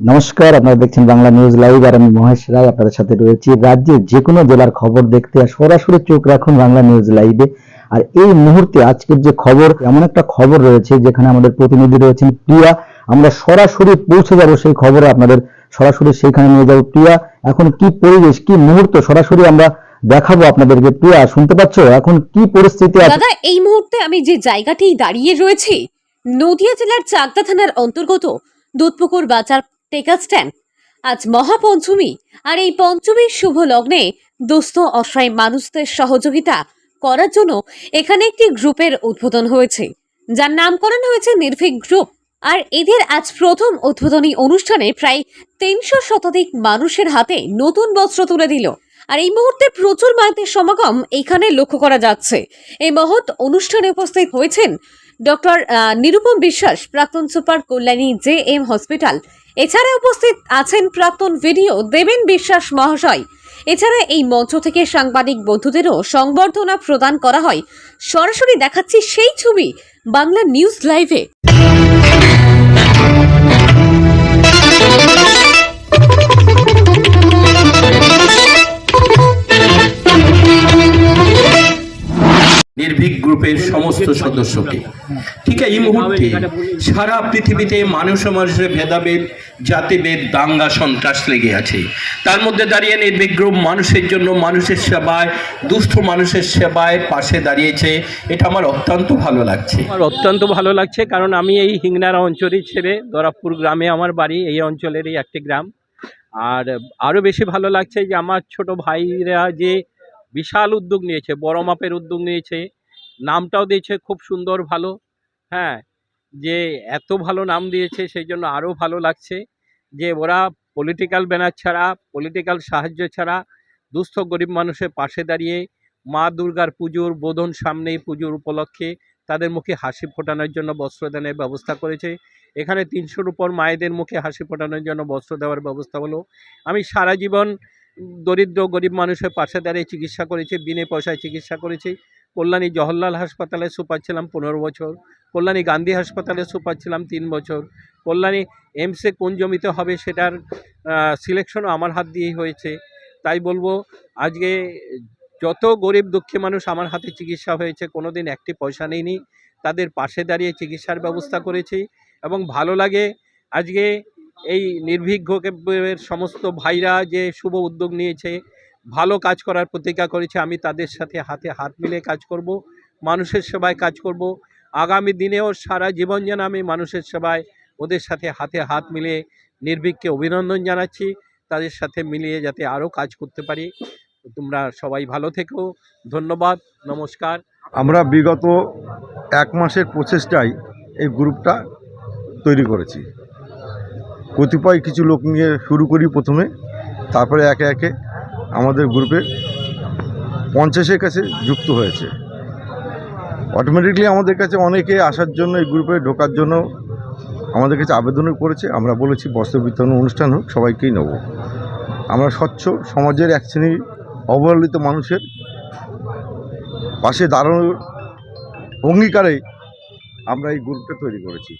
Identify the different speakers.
Speaker 1: নমস্কার, আপনারা দেখছেন বাংলা নিউজ লাইভ আর আমি মহেশ রায়, আপনাদের সাথে রয়েছি। রাজ্যের যে কোনো জেলার খবর দেখতে আর সরাসরি চোখ রাখুন বাংলা নিউজ লাইভে। আর এই মুহূর্তে আজকের যে খবর, এমন একটা খবর রয়েছে যেখানে আমাদের প্রতিনিধি রয়েছেন প্রিয়া। আমরা সরাসরি পৌঁছে যাব সেই খবরে, আপনাদের সরাসরি সেইখানে নিয়ে যাব। প্রিয়া, এখন কি পরিবেশ, কি মুহূর্ত? সরাসরি আমরা দেখাবো আপনাদেরকে। প্রিয়া, শুনতে পাচ্ছ? এখন কি পরিস্থিতি
Speaker 2: দাদা, এই মুহূর্তে আমি যে জায়গাটি দাঁড়িয়ে রয়েছি, নদিয়া জেলার চাকদা থানার অন্তর্গত দুধপুকুর বাজার টেকা স্ট্যান্ড আজ মহাপঞ্চমী, আর এই পঞ্চমীর শুভ লগ্নে দুস্থ, অসহায় মানুষদের সহযোগিতা করার জন্য এখানে একটি গ্রুপের উদ্বোধন হয়েছে। যার নামকরণ হয়েছে নির্ভীক গ্রুপ, আর এদের আজ প্রথম উদ্বোধনী অনুষ্ঠানে প্রায় তিনশো শতাধিক মানুষের হাতে নতুন বস্ত্র তুলে দিল। আর এই মুহূর্তে প্রচুর মায়েদের সমাগম এখানে লক্ষ্য করা যাচ্ছে। এই মহৎ অনুষ্ঠানে উপস্থিত হয়েছেন ডক্টর নিরুপম বিশ্বাস, প্রাক্তন super Kalyani J M hospital এছাড়া উপস্থিত আছেন প্রাক্তন ভিডিও দেবেন বিশ্বাস মহাশয়। এছাড়া এই মঞ্চ থেকে সাংবাদিক বন্ধুদেরও সংবর্ধনা প্রদান করা হয়। সরাসরি দেখাচ্ছি সেই ছবি বাংলা নিউজ লাইভে।
Speaker 3: নির্ভীক গ্রুপের সমস্ত সদস্যকে। ঠিক এই মুহূর্তে সারা পৃথিবীতে মানুষ মানুষের ভেদাভেদ, জাতিভেদ, দাঙ্গা, সন্ত্রাস লেগে আছে। তার মধ্যে দাঁড়িয়ে নির্ভীক গ্রুপ মানুষের জন্য মানুষের সেবায়, দুস্থ মানুষের সেবায় পাশে দাঁড়িয়েছে। এটা আমার অত্যন্ত ভালো লাগছে।
Speaker 4: আমার অত্যন্ত ভালো লাগছে কারণ আমি এই হিংনারা অঞ্চলই ছেড়ে দরাবপুর গ্রামে আমার বাড়ি, এই অঞ্চলেরই একটি গ্রাম। আর আরও বেশি ভালো লাগছে যে আমার ছোট ভাইরা যে বিশাল উদ্যোগ নিয়েছে, বড় মাপের উদ্যোগ নিয়েছে নামটাও দিয়েছে খুব সুন্দর, ভালো। হ্যাঁ যে এত ভালো নাম দিয়েছে সেই জন্য আরও ভালো লাগছে যে ওরা পলিটিক্যাল ব্যানার ছাড়া পলিটিক্যাল সাহায্য ছাড়া দুস্থ গরিব মানুষের পাশে দাঁড়িয়ে মা দুর্গার পুজোর বোধন সামনেই পুজোর উপলক্ষে তাদের মুখে হাসি ফোটানোর জন্য বস্ত্র বস্ত্রদানের ব্যবস্থা করেছে। এখানে তিনশোর উপর মায়েদের মুখে হাসি ফোটানোর জন্য বস্ত্র দেওয়ার ব্যবস্থা হলো। আমি সারা জীবন দরিদ্র গরিব মানুষের পাশে দাঁড়িয়ে চিকিৎসা করেছি, বিনে পয়সায় চিকিৎসা করেছি। কল্যাণী জওহরলাল হাসপাতালে সুপার ছিলাম পনেরো বছর, কল্যাণী গান্ধী হাসপাতালে সুপার ছিলাম তিন বছর, কল্যাণী এমসে কোন জমিতে হবে সেটার সিলেকশনও আমার হাত দিয়েই হয়েছে। তাই বলব, আজকে যত গরিব দুঃখী মানুষ আমার হাতে চিকিৎসা হয়েছে কোনো দিন একটি পয়সা নেইনি। তাদের পাশে দাঁড়িয়ে চিকিৎসার ব্যবস্থা করেছি এবং ভালো লাগে আজকে এই নির্ভীকের সমস্ত ভাইরা যে শুভ উদ্যোগ নিয়েছে ভালো কাজ করার প্রতিজ্ঞা করেছে। আমি তাদের সাথে হাতে হাত মিলিয়ে কাজ করব, মানুষের সেবায় কাজ করব। আগামী দিনেও সারা জীবন যেন আমি মানুষের সেবায় ওদের সাথে হাতে হাত মিলিয়ে নির্ভীককে অভিনন্দন জানাচ্ছি, তাদের সাথে মিলিয়ে যাতে আরও কাজ করতে পারি। তোমরা সবাই ভালো থেকো, ধন্যবাদ, নমস্কার।
Speaker 5: আমরা বিগত এক মাসের প্রচেষ্টায় এই গ্রুপটা তৈরি করেছি। কতিপয় কিছু লোক নিয়ে শুরু করি প্রথমে, তারপরে একে একে আমাদের গ্রুপে পঞ্চাশের কাছে যুক্ত হয়েছে। অটোমেটিকলি আমাদের কাছে অনেকে আসার জন্য এই গ্রুপে ঢোকার জন্য আমাদের কাছে আবেদনও করেছে। আমরা বলেছি, বস্ত্র বিতরণ অনুষ্ঠান হোক, সবাইকেই নেব। আমরা স্বচ্ছ সমাজের এক শ্রেণির অবহেলিত মানুষের পাশে দাঁড়ানোর অঙ্গীকারে আমরা এই গ্রুপটা তৈরি করেছি।